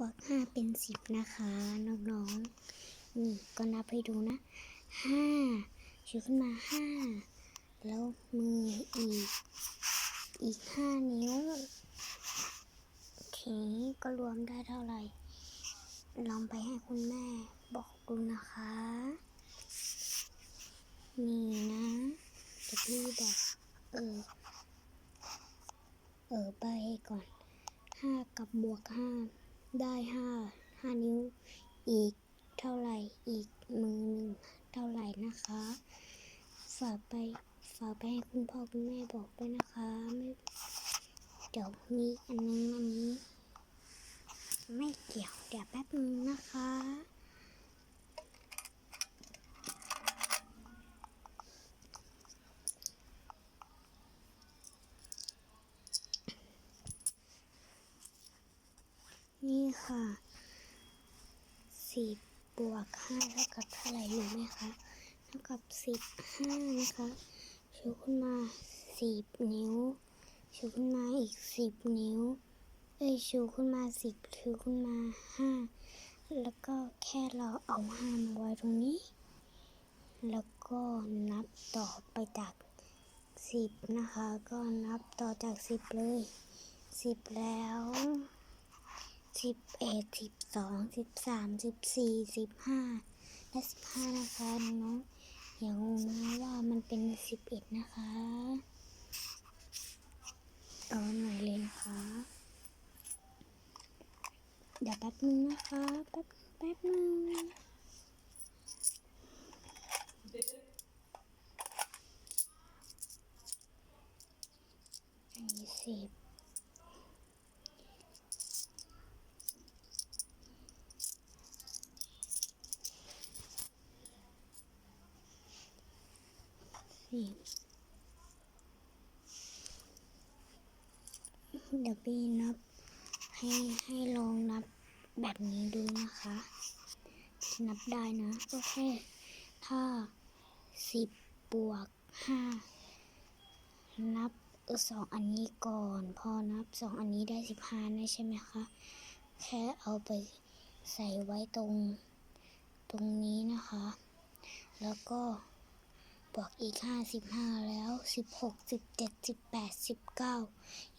บวกห้าเป็นสิบนะคะน้องๆ นี่ก็นับให้ดูนะห้าชูขึ้นมาห้าแล้วมืออีก อีกห้านิ้วทีนี้ก็รวมได้เท่าไหร่ลองไปให้คุณแม่บอกดูนะคะ นี่นะเดี๋ยวพี่บอกเออ เออไปก่อนห้ากับบวกห้า ได้ห้าห้านิ้วอีกเท่าไหร่อีกมือหนึ่งเท่าไหร่นะคะ ฝากไปฝากไปให้คุณพ่อคุณแม่บอกด้วยนะคะไม่เดี๋ยวมีอันนึงอันนี้ ไม่เกี่ยวเดี๋ยวแป๊บนึงนะคะ นี่ค่ะสิบบวกห้าเท่ากับเท่าไหร่รู้ไหมคะเท่ากับสิบห้านะคะชูขึ้นมาสิบนิ้วชูขึ้นมาอีกสิบนิ้วเอ้ยชูขึ้นมาสิบชูขึ้นมาห้าแล้วก็แค่เราเอาห้ามาไว้ตรงนี้ แล้วก็นับต่อไปจากสิบนะคะ ก็นับต่อจากสิบเลยสิบแล้ว สิบเอ็ดสิบสองสิบสามสิบสี่สิบห้าและสิบห้านะคะน้องอย่างงนะว่ามันเป็นสิบเอ็ดนะคะต่อหน่อยเลยนะคะเดี๋ยวแป๊บนึงนะคะแป๊บแป๊บนึงอันนี้สิบ สิบเดี๋ยวพี่นับให้ให้ลองนับแบบนี้ดูนะคะ นับได้นะ โอเค ถ้าสิบบวกห้านับสองอันนี้ก่อน พอนับสองอันนี้ได้สิบห้านะใช่ไหมคะ แค่เอาไปใส่ไว้ตรงตรงนี้นะคะ แล้วก็ บวกอีกห้าสิบห้าแล้วสิบหกสิบเจ็ดสิบแปดสิบเก้า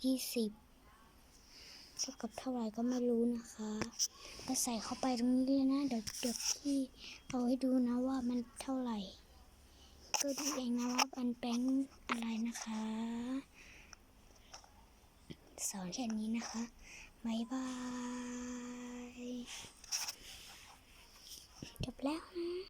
ยี่สิบเท่ากับเท่าไหร่ก็ไม่รู้นะคะก็ใส่เข้าไปตรงนี้นะ เดี๋ยวเดี๋ยวพี่เอาให้ดูนะว่ามันเท่าไหร่ ก็ดูเองนะว่าอันแป้งอะไรนะคะ สอนแค่นี้นะคะบายบายจบแล้วนะ